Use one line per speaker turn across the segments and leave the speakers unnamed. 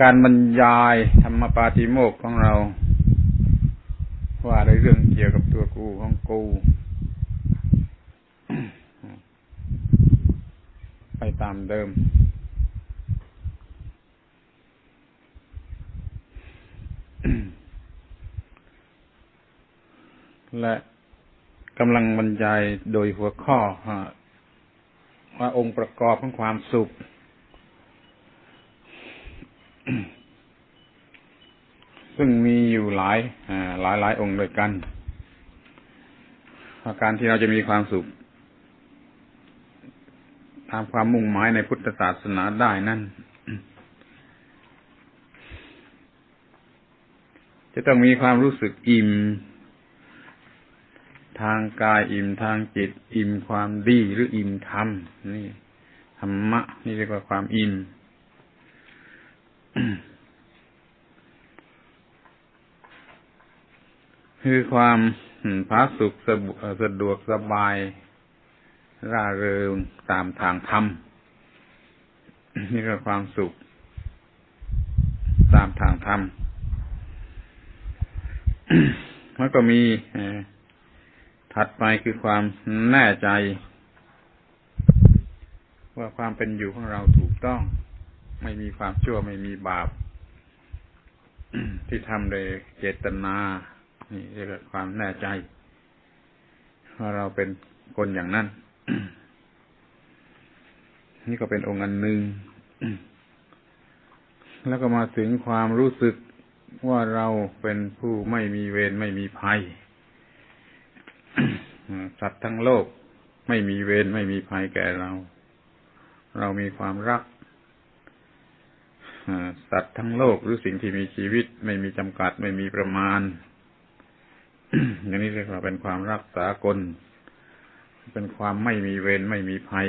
การบรรยายธรรมปาติโมกของเรา ว่าในเรื่องเกี่ยวกับตัวกูของกูไปตามเดิม และกำลังบรรยายโดยหัวข้อว่าองค์ประกอบของความสุข ซึ่งมีอยู่หลายหลายหลายองค์ด้วยกันาการที่เราจะมีความสุขตามความมุ่งหมายในพุทธศาสนาได้นั่นจะต้องมีความรู้สึกอิ่ม ทางกายอิ่มทางจิต อิ่มความดีหรืออิ่มธรรมนี่ธรรมะ นี่เรียกว่าความอิ่ม คือความพาสุขสะดวกสบาย ร่าเริงตามทางธรรม นี่ก็ความสุข ตามทางธรรมแล้วก็มีถัดไปคือความแน่ใจ ว่าความเป็นอยู่ของเราถูกต้อง ไม่มีความชั่วไม่มีบาป ที่ทำโดยเจตนา นี่เรียกว่าความแน่ใจว่าเราเป็นคนอย่างนั้น นี่ก็เป็นองค์อันหนึ่ง แล้วก็มาถึงความรู้สึกว่าเราเป็นผู้ไม่มีเวรไม่มีภัย สัตว์ทั้งโลกไม่มีเวรไม่มีภัยแก่เรา เรามีความรักสัตว์ทั้งโลกหรือสิ่งที่มีชีวิตไม่มีจำกัดไม่มีประมาณ อย่างนี้เรียกว่าเป็นความรักษากล เป็นความไม่มีเวรไม่มีภัย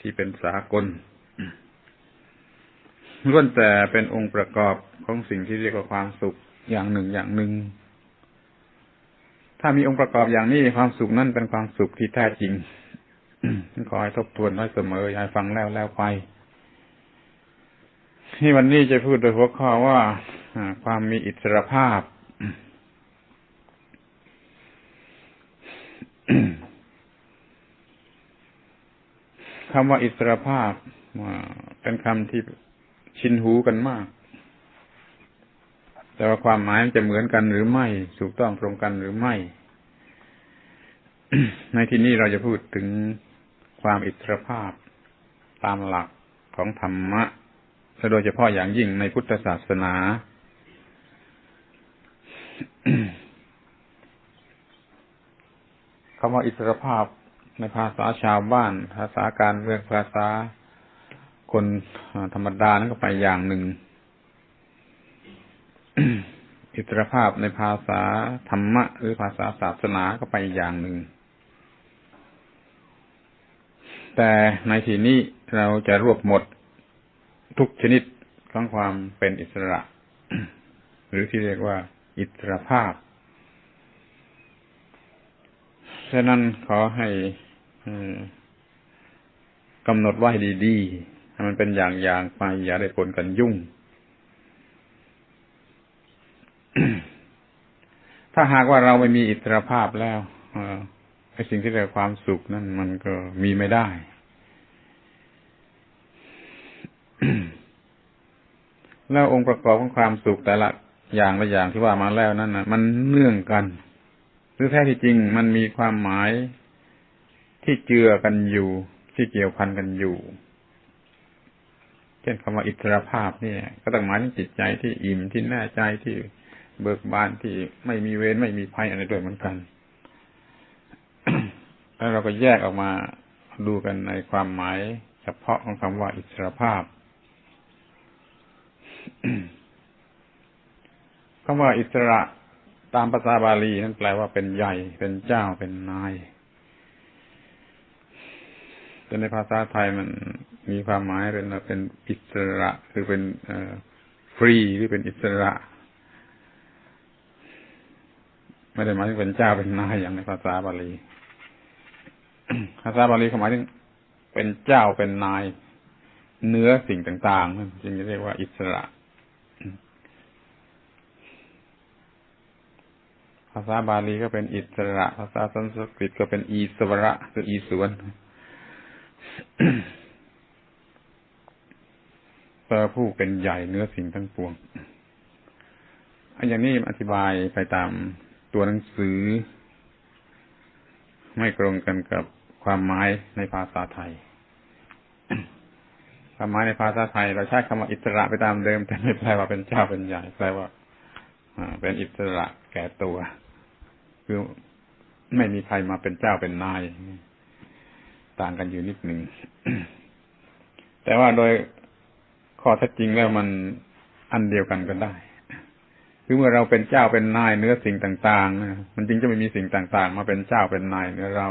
ที่เป็นสากลล้วนแต่เป็นองค์ประกอบของสิ่งที่เรียกว่าความสุขอย่างหนึ่งอย่างหนึ่ง ถ้ามีองค์ประกอบอย่างนี้ความสุขนั่นเป็นความสุขที่แท้จริงขอให้ทบทวนไว้เสมอให้ฟังแล้วแล้วไปที่วันนี้จะพูดโดยหัวข้อว่าความมีอิสรภาพ คำว่าอิสรภาพเป็นคำที่ชินหูกันมาก แต่ว่าความหมายมันจะเหมือนกันหรือไม่ถูกต้องตรงกันหรือไม่ ในที่นี้เราจะพูดถึงความอิสรภาพตามหลักของธรรมะและโดยเฉพาะอย่างยิ่งในพุทธศาสนา คำว่าอิสรภาพในภาษาชาวบ้าน ภาษาการเมืองภาษาคนธรรมดานั้นก็ไปอย่างหนึ่ง อิสรภาพในภาษาธรรมะ หรือภาษาศาสนาก็ไปอย่างหนึ่ง แต่ในที่นี้เราจะรวบหมดทุกชนิดของความเป็นอิสระ หรือที่เรียกว่า อิสรภาพ ฉะนั้นขอให้กำหนดไว้ดีๆให้มันเป็นอย่างๆไปอย่าได้ปนกันยุ่ง ถ้าหากว่าเราไม่มีอิสรภาพแล้วไอ้สิ่งที่เรียกความสุขนั่นมันก็มีไม่ได้ แล้วองค์ประกอบของความสุขแต่ละ อย่างละอย่างที่ว่ามาแล้วนั่นนะมันเนื่องกันหรือแท้ที่จริงมันมีความหมายที่เจือกันอยู่ ที่เกี่ยวพันกันอยู่ เช่นคำว่าอิสรภาพนี่ก็ต้องหมายถึงจิตใจที่อิ่มที่แน่ใจที่เบิกบานที่ไม่มีเวรไม่มีภัยอะไรด้วยเหมือนกันแล้วเราก็แยกออกมาดูกันในความหมายเฉพาะของคำว่าอิสรภาพ คำว่าอิสระตามภาษาบาลีนั่นแปลว่าเป็นใหญ่ เป็นเจ้าเป็นนายแต่ในภาษาไทยมันมีความหมายเป็นเป็นอิสระคือเป็นฟรีหรือเป็นอิสระ ไม่ได้หมายถึงเป็นเจ้าเป็นนายอย่างในภาษาบาลีภาษาบาลีเขาหมายถึงเป็นเจ้าเป็นนายเนื้อสิ่งต่างๆนั่นจึงเรียกว่าอิสระ ภาษาบาลีก็เป็นอิสระ ภาษาสันสกฤตก็เป็นอีสวระคืออีสวนแปลผู้เป็นใหญ่เนื้อสิ่งทั้งปวง อันอย่างนี้อธิบายไปตามตัวหนังสือ ไม่ตรงกันกับความหมายในภาษาไทย ความหมายในภาษาไทย เราใช้คำว่าอิสระไปตามเดิม แต่ไม่แปลว่าเป็นเจ้าเป็นใหญ่แปลว่าเป็นอิสระแก่ตัว คือไม่มีใครมาเป็นเจ้าเป็นนาย ต่างกันอยู่นิดหนึ่ง แต่ว่าโดยข้อแท้จริงแล้วมันอันเดียวกันก็ได้ คือเมื่อเราเป็นเจ้าเป็นนายเนื้อสิ่งต่างๆ มันจึงจะไม่มีสิ่งต่างๆ มาเป็นเจ้าเป็นนายเนื้อเรา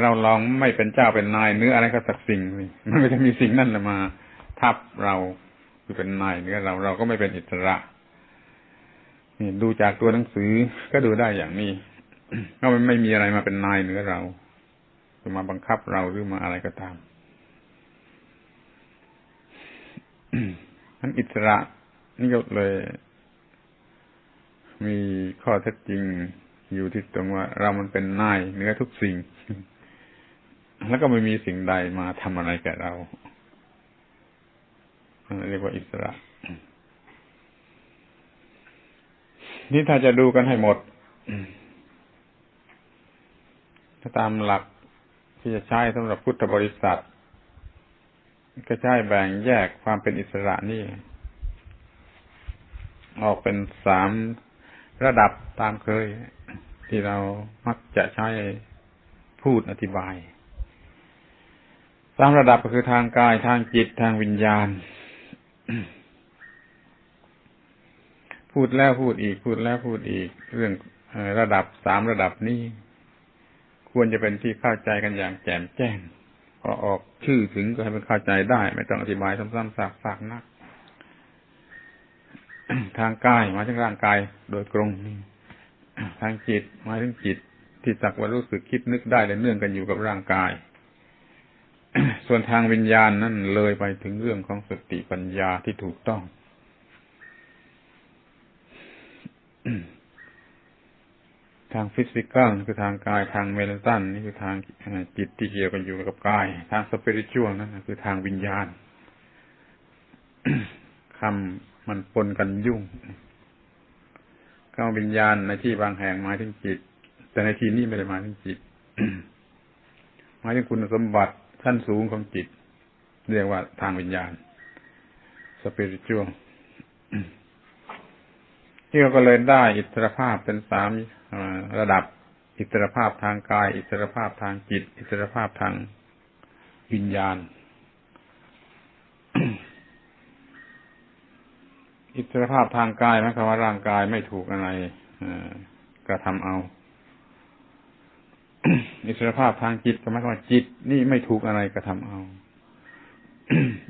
เราลองไม่เป็นเจ้าเป็นนายเนื้ออะไรก็สักสิ่งมันก็จะมีสิ่งนั่นมา ทับเราคือเป็นนายเนื้อเราเราก็ไม่เป็นอิสระ ดูจากตัวหนังสือก็ดูได้อย่างนี้ก็มันไม่มีอะไรมาเป็นนายเหนือเราจะมาบังคับเราหรือมาอะไรก็ตามนั้นอิสระนี่ก็เลย มีข้อเท็จจริงอยู่ที่ตรงว่า เรามันเป็นนายเนื้อทุกสิ่ง แล้วก็ไม่มีสิ่งใดมาทำอะไรแก่เราเรียกว่าอิสระ นี่ถ้าจะดูกันให้หมดถ้าตามหลักที่จะใช้สำหรับพุทธบริษัท ก็ใช้แบ่งแยกความเป็นอิสระนี่ ออกเป็นสามระดับตามเคย ที่เรามักจะใช้พูดอธิบายสามระดับก็คือทางกายทางจิตทางวิญญาณ พูดแล้วพูดอีก พูดแล้วพูดอีก เรื่องระดับสามระดับนี้ ควรจะเป็นที่เข้าใจกันอย่างแจ่มแจ้งพอออกชื่อถึงก็ให้มันเข้าใจได้ ไม่ต้องอธิบายซ้ำๆซากๆนัก ทางกายมาถึงร่างกายโดยตรงนี่ทางจิตมาถึงจิตที่สักว่ารู้สึกคิดนึกได้และเนื่องกันอยู่กับร่างกาย ส่วนทางวิญญาณนั่นเลยไปถึงเรื่องของสติปัญญาที่ถูกต้อง ทางฟิสิกอลคือทางกายทางเมลตันนี่คือทางจิตที่เกี่ยวกันอยู่กับกาย ทางสเปริชวลนั่นคือทางวิญญาณคำมันปนกันยุ่งคำวิญญาณในที่บางแห่งหมายถึงจิต แต่ในที่นี้ไม่ได้หมายถึงจิตหมายถึงคุณสมบัติขั้นสูงของจิต เรียกว่าทางวิญญาณสเปริชวลที่เราก็เลยได้อิสรภาพเป็นสาม ระดับอิสรภาพทางกาย อิสรภาพทางจิต อิสรภาพทางวิญญาณ อิสรภาพทางกายหมายความว่าร่างกายไม่ถูกอะไรกระทำเอา อิสรภาพทางจิตก็หมายความว่าจิต นี่ไม่ถูกอะไรกระทำเอา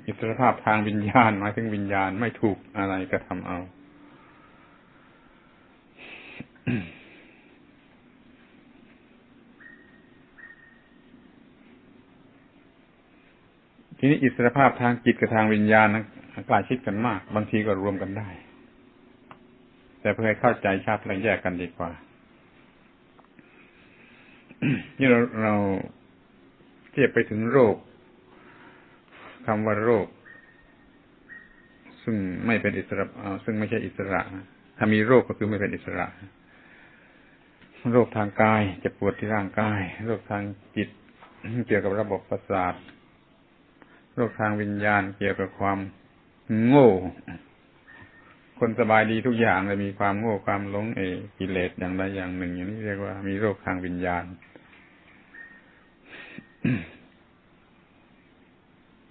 อิสรภาพทางวิญญาณหมายถึงวิญญาณไม่ถูกอะไรกระทำเอา ทีนี้อิสรภาพทางจิตกับทางวิญญาณนั้นใกล้ชิดกันมาก บางทีก็รวมกันได้ แต่เพื่อให้เข้าใจชัดและแยกกันดีกว่านี่เราเราเทียบไปถึงโรคคำว่าโรค ซึ่งไม่เป็นอิสระซึ่งไม่ใช่อิสระถ้ามีโรคก็คือไม่เป็นอิสระ โรคทางกายจะปวดที่ร่างกาย โรคทางจิต เกี่ยวกับระบบประสาท โรคทางวิญญาณเกี่ยวกับความโง่ คนสบายดีทุกอย่างเลยมีความโง่ความหลงเอกิเลสอย่างใดอย่างหนึ่ง อย่างนี้เรียกว่ามีโรคทางวิญญาณ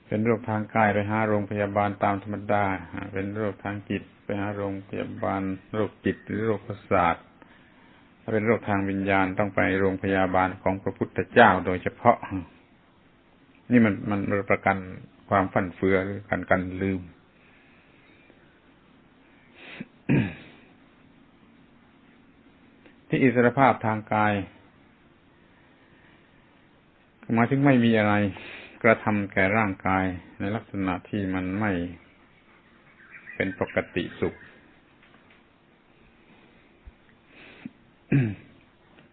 เป็นโรคทางกายไปหาโรงพยาบาลตามธรรมดา เป็นโรคทางจิตไปหาโรงพยาบาล โรคจิตหรือโรคประสาทถ้าเป็นโรคทางวิญญาณต้องไปโรงพยาบาลของพระพุทธเจ้าโดยเฉพาะ นี่มันมันประกันความฟั่นเฟือหรือกันกันลืม ที่อิสรภาพทางกายมาถึงไม่มีอะไร กระทำแก่ร่างกายในลักษณะที่มันไม่เป็นปกติสุข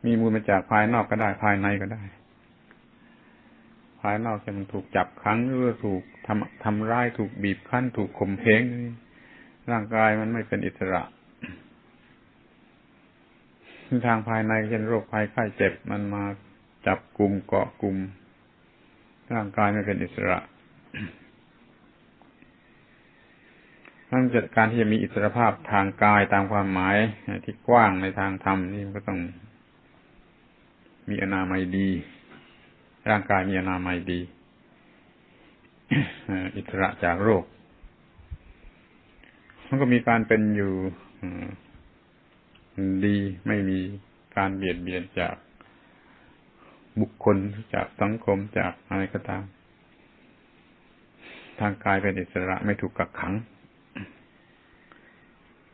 มีมูลมาจากภายนอกก็ได้ภายในก็ได้ ภายนอกจะมันถูกจับขังหรือถูกทำทำร้ายถูกบีบคั้น ถูกข่มเพงร่างกายมันไม่เป็นอิสระ ทางภายในเช่นโรคภัยไข้เจ็บมันมาจับกลุ่มเกาะกลุ่มร่างกายไม่เป็นอิสระนั่นจะการที่จะมีอิสรภาพทางกายตามความหมายที่กว้างในทางธรรมนี่มันก็ต้องมีอนามัยดี ร่างกายมีอนามัยดีอิสระจากโรค มันก็มีการเป็นอยู่ดีไม่มีการเบียดเบียนจากบุคคลจากสังคมจากอะไรก็ตาม ทางกายเป็นอิสระไม่ถูกกักขัง